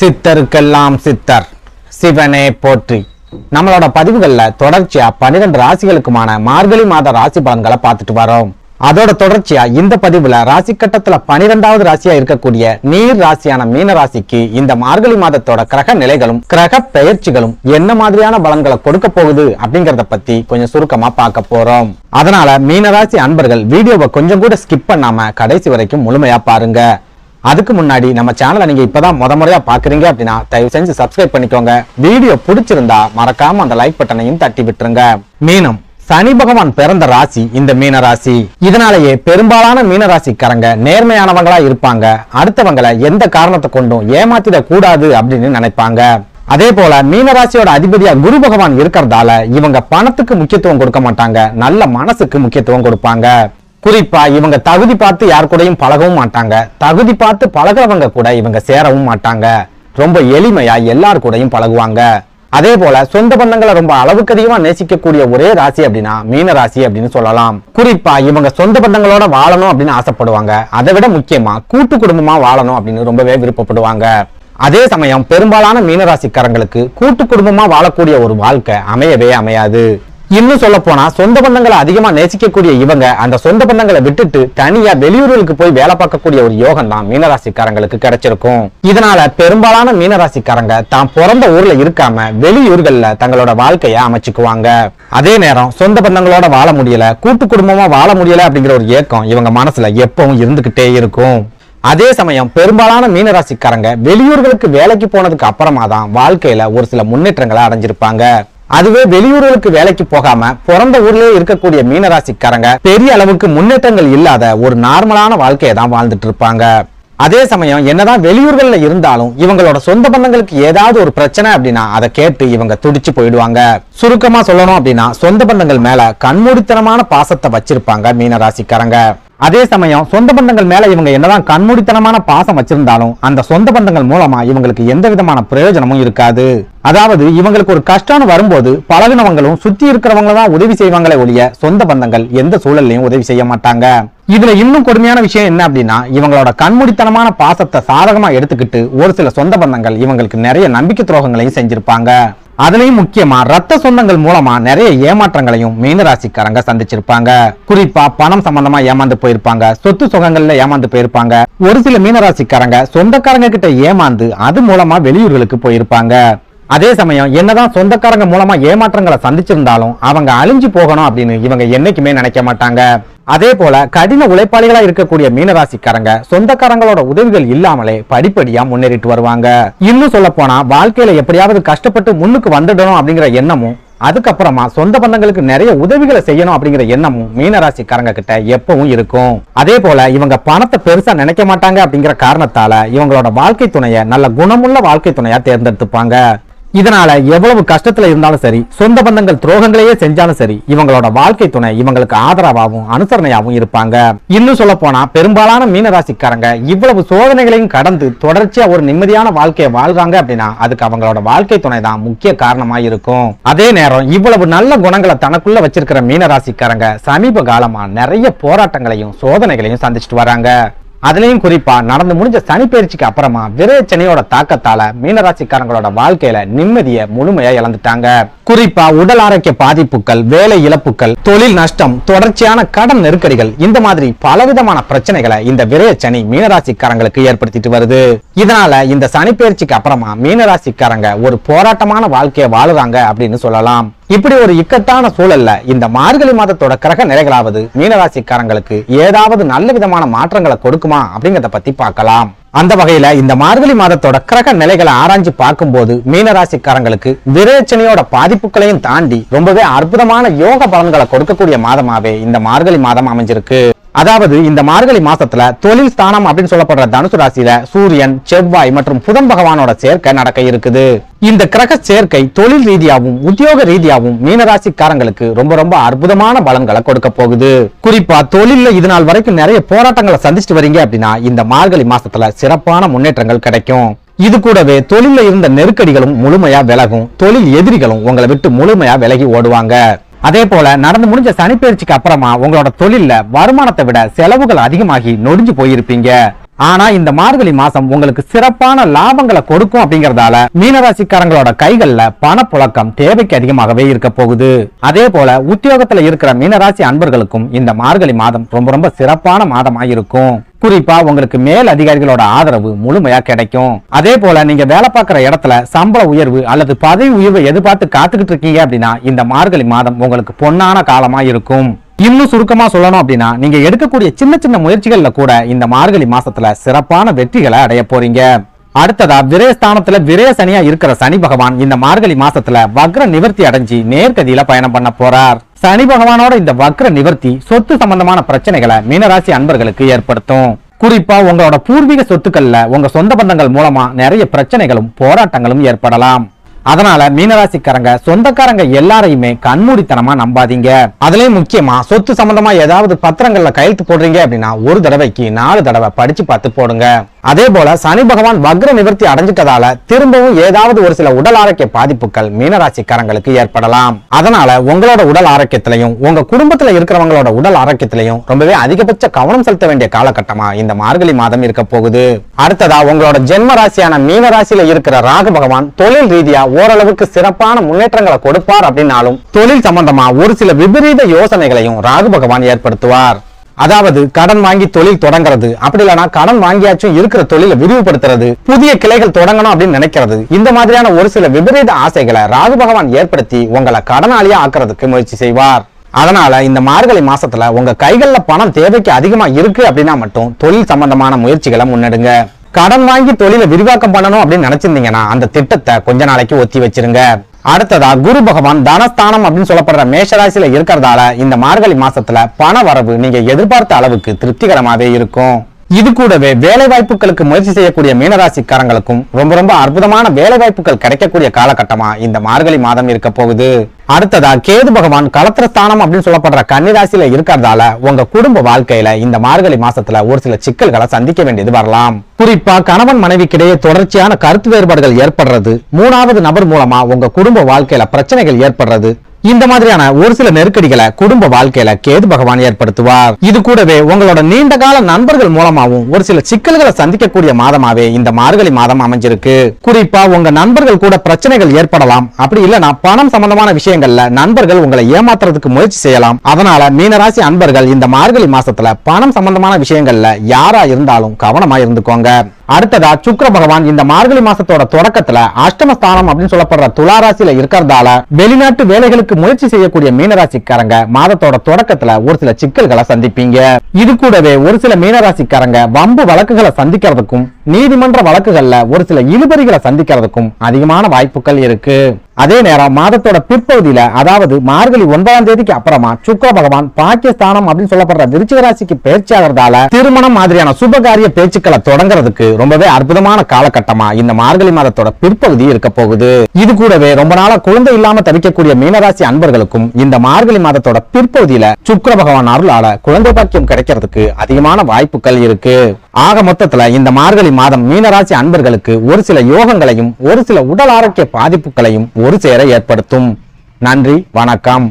சித்தருக்கெல்லாம் சித்தர். சிவனே போற்றி. நம்மளோட பதிவுகள்ல தொடர்ச்சியா பன்னிரெண்டு ராசிகளுக்குமான மார்கழி மாத ராசி பலன்களை பார்த்துட்டு வரோம். அதோட தொடர்ச்சியா இந்த பதிவுல ராசி கட்டத்துல பனிரெண்டாவது ராசியா இருக்கக்கூடிய நீர் ராசியான மீன ராசிக்கு இந்த மார்கழி மாதத்தோட கிரக நிலைகளும் கிரக பெயர்ச்சிகளும் என்ன மாதிரியான பலன்களை கொடுக்க போகுது அப்படிங்கறத பத்தி கொஞ்சம் சுருக்கமா பார்க்க போறோம். அதனால மீனராசி அன்பர்கள் வீடியோவை கொஞ்சம் கூட ஸ்கிப் பண்ணாம கடைசி வரைக்கும் முழுமையா பாருங்க. அதுக்கு முன்னாடி நம்ம சேனலை நீங்க இப்பதான் முத முறையா பாக்குறீங்க அப்படின்னா தயவு செஞ்சு சப்ஸ்கிரைப் பண்ணிக்கோங்க. வீடியோ பிடிச்சிருந்தா மறக்காம அந்த லைக் பட்டனையும் தட்டி விட்டுருங்க. மீனம் சனி பகவான் பிறந்த ராசி இந்த மீன ராசி. இதனாலேயே பெரும்பாலான மீன ராசிக்காரங்க நேர்மையானவங்களா இருப்பாங்க. அடுத்தவங்களை எந்த காரணத்தை கொண்டும் ஏமாத்திட கூடாது அப்படின்னு நினைப்பாங்க. அதே போல மீனராசியோட அதிபதியா குரு பகவான் இருக்கிறதால இவங்க பணத்துக்கு முக்கியத்துவம் கொடுக்க மாட்டாங்க. நல்ல மனசுக்கு முக்கியத்துவம் கொடுப்பாங்க. குறிப்பா இவங்க தகுதி பார்த்து யார் கூடயும் பழகவும் மாட்டாங்க. தகுதி பார்த்து பழகுறவங்க கூட இவங்க சேரவும் மாட்டாங்க. ரொம்ப எளிமையா எல்லார் கூடயும் பழகுவாங்க. அதே போல சொந்த பந்தங்களை ரொம்ப அளவுக்கு அதிகமா நேசிக்கக்கூடிய ஒரே ராசி அப்படின்னா மீன ராசி அப்படின்னு சொல்லலாம். குறிப்பா இவங்க சொந்த பந்தங்களோட வாழணும் அப்படின்னு ஆசைப்படுவாங்க. அதை விட முக்கியமா கூட்டு குடும்பமா வாழணும் அப்படின்னு ரொம்பவே விருப்பப்படுவாங்க. அதே சமயம் பெரும்பாலான மீனராசிக்காரங்களுக்கு கூட்டு குடும்பமா வாழக்கூடிய ஒரு வாழ்க்கை அமையவே அமையாது. இன்னும் சொல்ல போனா சொந்த பந்தங்களை அதிகமா நேசிக்கக்கூடிய இவங்க அந்த சொந்த பந்தங்களை விட்டுட்டு தனியா வெளியூர்களுக்கு போய் வேலை பார்க்கக்கூடிய ஒரு யோகம் தான் மீனராசிக்காரங்களுக்கு கிடைச்சிருக்கும். இதனால பெரும்பாலான மீனராசிக்காரங்க தான் பிறந்த ஊர்ல இருக்காம வெளியூர்கள்ல தங்களோட வாழ்க்கைய அமைச்சுக்குவாங்க. அதே நேரம் சொந்த பந்தங்களோட வாழ முடியல கூட்டு குடும்பமா வாழ முடியல அப்படிங்கிற ஒரு ஏக்கம் இவங்க மனசுல எப்பவும் இருந்துகிட்டே இருக்கும். அதே சமயம் பெரும்பாலான மீனராசிக்காரங்க வெளியூர்களுக்கு வேலைக்கு போனதுக்கு அப்புறமா தான் வாழ்க்கையில ஒரு சில முன்னேற்றங்களை அடைஞ்சிருப்பாங்க. அதுவே வெளியூர்களுக்கு வேலைக்கு போகாம பிறந்த ஊர்லயே இருக்கக்கூடிய மீனராசிக்காரங்க பெரிய அளவுக்கு முன்னேற்றங்கள் இல்லாத ஒரு நார்மலான வாழ்க்கையை தான் வாழ்ந்துட்டு இருப்பாங்க. அதே சமயம் என்னதான் வெளியூர்களில் இருந்தாலும் இவங்களோட சொந்த பந்தங்களுக்கு ஏதாவது ஒரு பிரச்சனை அப்படின்னா அதை கேட்டு இவங்க துடிச்சு போயிடுவாங்க. சுருக்கமா சொல்லணும் அப்படின்னா சொந்த பந்தங்கள் மேல கண்மூடித்தனமான பாசத்தை வச்சிருப்பாங்க மீனராசிக்காரங்க. அதே சமயம் சொந்த பந்தங்கள் மேல இவங்க என்னதான் கண்மூடித்தனமான பாசம் வச்சிருந்தாலும் அந்த சொந்த பந்தங்கள் மூலமா இவங்களுக்கு எந்த விதமான பிரயோஜனமும் இருக்காது. அதாவது இவங்களுக்கு ஒரு கஷ்டம்னு வரும்போது பழகினவங்களும் சுத்தி இருக்கிறவங்க தான் உதவி செய்வாங்களே ஒழிய சொந்த பந்தங்கள் எந்த சூழல்லையும் உதவி செய்ய மாட்டாங்க. இதுல இன்னும் கொடுமையான விஷயம் என்ன அப்படின்னா இவங்களோட கண்மூடித்தனமான பாசத்தை சாதகமா எடுத்துக்கிட்டு ஒரு சில சொந்த பந்தங்கள் இவங்களுக்கு நிறைய நம்பிக்கை துரோகங்களையும் செஞ்சிருப்பாங்க. அதுலயும் முக்கியமா ரத்த சொந்தங்கள் மூலமா நிறைய ஏமாற்றங்களையும் மீனராசிக்காரங்க சந்திச்சிருப்பாங்க. குறிப்பா பணம் சம்பந்தமா ஏமாந்து போயிருப்பாங்க. சொத்து சுகங்கள்ல ஏமாந்து போயிருப்பாங்க. ஒரு சில மீனராசிக்காரங்க சொந்தக்காரங்க கிட்ட ஏமாந்து அது மூலமா வெளியூர்களுக்கு போயிருப்பாங்க. அதே சமயம் என்னதான் சொந்தக்காரங்க மூலமா ஏமாற்றங்களை சந்திச்சிருந்தாலும் அவங்க அழிஞ்சு போகணும் அப்படின்னு இவங்க என்னைக்குமே நினைக்க மாட்டாங்க. அதே போல கடின உழைப்பாளிகளா இருக்கக்கூடிய மீனராசிக்காரங்க சொந்தக்காரங்களோட உதவிகள் இல்லாமலே படிப்படியா முன்னேறிட்டு வருவாங்க. இன்னும் சொல்ல போனா வாழ்க்கையில எப்படியாவது கஷ்டப்பட்டு முன்னுக்கு வந்துடணும் அப்படிங்கிற எண்ணமும் அதுக்கப்புறமா சொந்த பந்தங்களுக்கு நிறைய உதவிகளை செய்யணும் அப்படிங்கிற எண்ணமும் மீனராசிக்காரங்க கிட்ட எப்பவும் இருக்கும். அதே போல இவங்க பணத்தை பெருசா நினைக்க மாட்டாங்க அப்படிங்கிற காரணத்தால இவங்களோட வாழ்க்கை துணைய நல்ல குணமுள்ள வாழ்க்கை துணையா தேர்ந்தெடுத்துப்பாங்க. இதனால எவ்வளவு கஷ்டத்துல இருந்தாலும் சரி சொந்த பந்தங்கள் துரோகங்களையே செஞ்சாலும் சரி இவங்களோட வாழ்க்கை துணை இவங்களுக்கு ஆதரவாகவும் அனுசரணையாகவும் இருப்பாங்க. இன்னும் சொல்ல போனா பெரும்பாலான மீனராசிக்காரங்க இவ்வளவு சோதனைகளையும் கடந்து தொடர்ச்சியா ஒரு நிம்மதியான வாழ்க்கையை வாழ்றாங்க அப்படின்னா அதுக்கு அவங்களோட வாழ்க்கை துணை தான் முக்கிய காரணமா இருக்கும். அதே நேரம் இவ்வளவு நல்ல குணங்களை தனக்குள்ள வச்சிருக்கிற மீனராசிக்காரங்க சமீப காலமா நிறைய போராட்டங்களையும் சோதனைகளையும் சந்திச்சுட்டு வராங்க. அதுலயும் குறிப்பா நடந்து முடிஞ்ச சனிப்பயிற்சிக்கு அப்புறமா விரயச்சனையோட தாக்கத்தால மீனராசிக்காரங்களோட வாழ்க்கையில நிம்மதியை முழுமையா இழந்துட்டாங்க. குறிப்பா உடல் ஆரோக்கிய பாதிப்புகள் வேலை இழப்புகள் தொழில் நஷ்டம் தொடர்ச்சியான கடன் நெருக்கடிகள் இந்த மாதிரி பலவிதமான பிரச்சனைகளை இந்த விரைச்சனி மீனராசிக்காரங்களுக்கு ஏற்படுத்திட்டு வருது. இதனால இந்த சனிப்பயிற்சிக்கு அப்புறமா மீனராசிக்காரங்க ஒரு போராட்டமான வாழ்க்கையை வாழுறாங்க அப்படின்னு சொல்லலாம். இப்படி ஒரு இக்கட்டான சூழல்ல இந்த மார்கழி மாதத்தோட கிரக நிலைகளாவது மீனராசிக்காரங்களுக்கு ஏதாவது நல்ல விதமான மாற்றங்களை கொடுக்குமா அப்படிங்கறத பத்தி பார்க்கலாம். அந்த வகையில இந்த மார்கழி மாதத்தோட கிரக நிலைகளை ஆராய்ஞ்சு பார்க்கும்போது மீனராசிக்காரங்களுக்கு விரேச்சனையோட பாதிப்புகளையும் தாண்டி ரொம்பவே அற்புதமான யோக பலன்களை கொடுக்கக்கூடிய மாதமாவே இந்த மார்கழி மாதம் அமைஞ்சிருக்கு. அதாவது இந்த மார்கழி மாசத்துல தொழில் ஸ்தானம் அப்படின்னு சொல்லப்படுற தனுசு ராசியில சூரியன் செவ்வாய் மற்றும் புதன் பகவானோட சேர்க்கை நடக்க இருக்குது. இந்த கிரக சேர்க்கை தொழில் ரீதியாகவும் உத்தியோக ரீதியாகவும் மீனராசிக்காரங்களுக்கு ரொம்ப ரொம்ப அற்புதமான பலன்களை கொடுக்க போகுது. குறிப்பா தொழில்ல இது நாள் வரைக்கும் நிறைய போராட்டங்களை சந்திச்சுட்டு வரீங்க அப்படின்னா இந்த மார்கழி மாசத்துல சிறப்பான முன்னேற்றங்கள் கிடைக்கும். இது கூடவே தொழில இருந்த நெருக்கடிகளும் முழுமையா விலகும். தொழில் எதிரிகளும் உங்களை விட்டு முழுமையா விலகி ஓடுவாங்க. அதே போல நடந்து முடிஞ்ச சனிப்பெயர்ச்சிக்கு அப்புறமா உங்களோட தொழில்ல வருமானத்தை விட செலவுகள் அதிகமாகி நொடிஞ்சு போயிருப்பீங்க. ஆனா இந்த மார்கழி மாசம் உங்களுக்கு சிறப்பான லாபங்களை கொடுக்கும் அப்படிங்கறதால மீனராசிக்காரங்களோட கைகள்ல பணப்புழக்கம் தேவைக்கு அதிகமாகவே இருக்க போகுது. அதே போல உத்தியோகத்துல இருக்கிற மீனராசி அன்பர்களுக்கும் இந்த மார்கழி மாதம் ரொம்ப ரொம்ப சிறப்பான மாதமா இருக்கும். குறிப்பா உங்களுக்கு மேல் அதிகாரிகளோட ஆதரவு முழுமையா கிடைக்கும். அதே போல நீங்க வேலை பார்க்குற இடத்துல சம்பள உயர்வு அல்லது பதவி உயர்வை எதிர்பார்த்து காத்துக்கிட்டு இருக்கீங்க அப்படின்னா இந்த மார்கழி மாதம் உங்களுக்கு பொன்னான காலமா இருக்கும். இன்னும் சுருக்கமா சொல்லணும் அப்படின்னா நீங்க எடுக்கக்கூடிய சின்ன சின்ன முயற்சிகள்ல கூட இந்த மார்கழி மாசத்துல சிறப்பான வெற்றிகளை அடைய போறீங்க. அடுத்ததா விரயஸ்தானத்துல விரய சனியா இருக்கிற சனி பகவான் இந்த மார்கழி மாசத்துல வக்ர நிவர்த்தி அடைஞ்சு நேர்கதியில பயணம் பண்ண போறார். சனி பகவானோட இந்த வக்ர நிவர்த்தி சொத்து சம்பந்தமான பிரச்சனைகளை மீனராசி அன்பர்களுக்கு ஏற்படுத்தும். குறிப்பா உங்களோட பூர்வீக சொத்துக்கள்ல உங்க சொந்த பந்தங்கள் மூலமா நிறைய பிரச்சனைகளும் போராட்டங்களும் ஏற்படலாம். அதனால மீனராசிக்காரங்க சொந்தக்காரங்க எல்லாரையுமே கண்மூடித்தனமா நம்பாதீங்க. அதுலயும் முக்கியமா சொத்து சம்பந்தமா ஏதாவது பத்திரங்கள்ல கையெழுத்து போடுறீங்க அப்படின்னா ஒரு தடவைக்கு நாலு தடவை படிச்சு பார்த்து போடுங்க. அதே போல சனி பகவான் வக்ர நிவர்த்தி அடைஞ்சிட்டதால திரும்பவும் ஏதாவது ஒரு சில உடல் ஆரோக்கிய பாதிப்புகள் மீனராசிக்காரங்களுக்கு ஏற்படலாம். அதனால உங்களோட உடல் ஆரோக்கியத்திலையும் உங்க குடும்பத்துல இருக்கிறவங்களோட உடல் ஆரோக்கியத்திலையும் ரொம்பவே அதிகபட்ச கவனம் செலுத்த வேண்டிய காலகட்டமா இந்த மார்கழி மாதம் இருக்க போகுது. அடுத்ததா உங்களோட ஜென்ம ராசியான மீன ராசியில இருக்கிற ராகு பகவான் தொழில் ரீதியா ஓரளவுக்கு சிறப்பான முன்னேற்றங்களை கொடுப்பார் அப்படின்னாலும் தொழில் சம்பந்தமா ஒரு சில விபரீத யோசனைகளையும் ராகு பகவான் ஏற்படுத்துவார். அதாவது கடன் வாங்கி தொழில் தொடங்குறது. அப்படி இல்லைன்னா கடன் வாங்கியாச்சும் இருக்கிற தொழிலை விரிவுபடுத்துறது. புதிய கிளைகள் தொடங்கணும் அப்படின்னு நினைக்கிறது. இந்த மாதிரியான ஒரு சில விபரீத ஆசைகளை ராகு பகவான் ஏற்படுத்தி உங்களை கடனாளியா ஆக்குறதுக்கு முயற்சி செய்வார். அதனால இந்த மார்கழி மாசத்துல உங்க கைகள்ல பணம் தேவைக்கு அதிகமா இருக்கு அப்படின்னா மட்டும் தொழில் சம்பந்தமான முயற்சிகளை முன்னெடுங்க. கடன் வாங்கி தொழிலை விரிவாக்கம் பண்ணணும் அப்படின்னு நினைச்சிருந்தீங்கன்னா அந்த திட்டத்தை கொஞ்ச நாளைக்கு ஒத்தி வச்சிருங்க. அடுத்ததா குரு பகவான் தனஸ்தானம் அப்படின்னு சொல்லப்படுற மேஷராசியில இருக்கிறதால இந்த மார்கழி மாசத்துல பண வரவு நீங்க எதிர்பார்த்த அளவுக்கு திருப்திகரமாவே இருக்கும். இது கூடவே வேலை வாய்ப்புகளுக்கு முயற்சி செய்யக்கூடிய மீனராசிக்காரங்களுக்கும் ரொம்ப ரொம்ப அற்புதமான வேலை வாய்ப்புகள் கிடைக்கக்கூடிய காலகட்டமா இந்த மார்கழி மாதம் இருக்க போகுது. அடுத்ததா கேது பகவான் கலத்திரஸ்தானம் அப்படின்னு சொல்லப்படுற கன்னிராசியில இருக்கிறதால உங்க குடும்ப வாழ்க்கையில இந்த மார்கழி மாசத்துல ஒரு சில சிக்கல்களை சந்திக்க வேண்டியது வரலாம். குறிப்பா கணவன் மனைவிக்கிடையே தொடர்ச்சியான கருத்து வேறுபாடுகள் ஏற்படுறது. மூணாவது நபர் மூலமா உங்க குடும்ப வாழ்க்கையில பிரச்சனைகள் ஏற்படுறது. இந்த மாதிரியான ஒரு சில நெருக்கடிகளை குடும்ப வாழ்க்கையில கேது பகவான் ஏற்படுத்துவார். இது கூடவே உங்களோட நீண்ட கால நண்பர்கள் மூலமாவும் ஒரு சில சிக்கல்களை சந்திக்கக்கூடிய மாதமாவே இந்த மார்கழி மாதம் அமைஞ்சிருக்கு. குறிப்பா உங்க நண்பர்கள் கூட பிரச்சனைகள் ஏற்படலாம். அப்படி இல்லைன்னா பணம் சம்பந்தமான விஷயங்கள்ல நண்பர்கள் உங்களை ஏமாத்துறதுக்கு முயற்சி செய்யலாம். அதனால மீனராசி அன்பர்கள் இந்த மார்கழி மாசத்துல பணம் சம்பந்தமான விஷயங்கள்ல யாரா இருந்தாலும் கவனமா இருந்துக்கோங்க. அடுத்ததா சுக்கர பகவான் இந்த மார்கழி மாசத்தோட தொடக்கத்துல அஷ்டமஸ்தானம் அப்படின்னு சொல்லப்படுற துளாராசியில இருக்கிறதால வெளிநாட்டு வேலைகளுக்கு முயற்சி செய்யக்கூடிய மீனராசிக்காரங்க மாதத்தோட தொடக்கத்துல ஒரு சில சிக்கல்களை சந்திப்பீங்க. இது கூடவே ஒரு சில மீனராசிக்காரங்க வம்பு வழக்குகளை சந்திக்கிறதுக்கும் நீதிமன்ற வழக்குகள்ல ஒரு சில இழுபறிகளை சந்திக்கிறதுக்கும் அதிகமான வாய்ப்புகள் இருக்கு. அதே நேரம் மாதத்தோட பிற்பகுதியில அதாவது மார்கழி ஒன்பதாம் தேதிக்கு அப்புறமா சுக்கர பகவான் பாகிஸ்தானம் அப்படின்னு சொல்லப்படுற விருச்சிக ராசிக்கு பயிற்சி ஆகிறதால திருமணம் மாதிரியான சுபகாரிய பேச்சுக்களை தொடங்குறதுக்கு ரொம்பவே அற்புதமான காலகட்டமா இந்த மார்கழி மாதத்தோட பிற்பகுதி இருக்க போகுது. இது கூடவே ரொம்ப நாளா குழந்தை இல்லாம தவிக்கக்கூடிய மீனராசி அன்பர்களுக்கும் இந்த மார்கழி மாதத்தோட பிற்பகுதியில சுக்கர பகவான் அருளால குழந்தை பாக்கியம் கிடைக்கிறதுக்கு அதிகமான வாய்ப்புகள் இருக்கு. ஆக மொத்தத்துல இந்த மார்கழி மாதம் மீனராசி அன்பர்களுக்கு ஒரு சில யோகங்களையும் ஒரு சில உடல் ஆரோக்கிய பாதிப்புகளையும் ஒரு சேர ஏற்படுத்தும். நன்றி வணக்கம்.